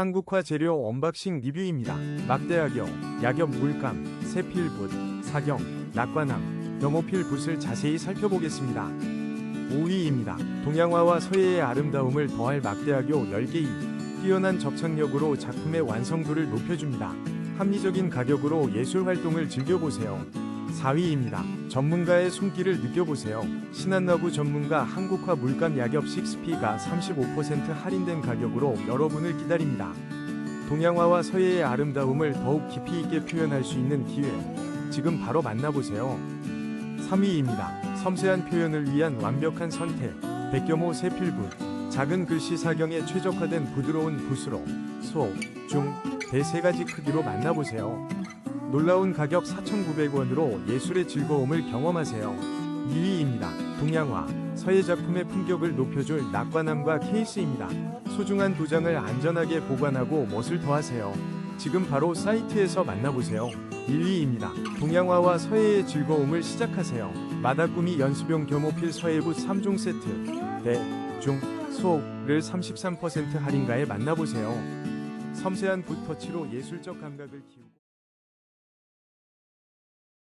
한국화 재료 언박싱 리뷰입니다. 막대하교, 약엽 물감, 세필붓, 사경, 낙관암, 염호필 붓을 자세히 살펴보겠습니다. 5위입니다. 동양화와 서예의 아름다움을 더할 막대하교 10개이 뛰어난 접착력으로 작품의 완성도를 높여줍니다. 합리적인 가격으로 예술 활동을 즐겨보세요. 4위입니다. 전문가의 손길을 느껴보세요. 신한나부 전문가 한국화 물감 약엽 6P가 35% 할인된 가격으로 여러분을 기다립니다. 동양화와 서예의 아름다움을 더욱 깊이 있게 표현할 수 있는 기회. 지금 바로 만나보세요. 3위입니다. 섬세한 표현을 위한 완벽한 선택. 백겸호 세필붓. 작은 글씨 사경에 최적화된 부드러운 붓으로 소, 중, 대 세 가지 크기로 만나보세요. 놀라운 가격 4,900원으로 예술의 즐거움을 경험하세요. 2위입니다. 동양화. 서예 작품의 품격을 높여줄 낙관함과 케이스입니다. 소중한 도장을 안전하게 보관하고 멋을 더하세요. 지금 바로 사이트에서 만나보세요. 1위입니다. 동양화와 서예의 즐거움을 시작하세요. 마다꾸미 연수병 겸호필 서예붓 3종 세트. 대, 중, 소를 33% 할인가에 만나보세요. 섬세한 붓터치로 예술적 감각을 키우고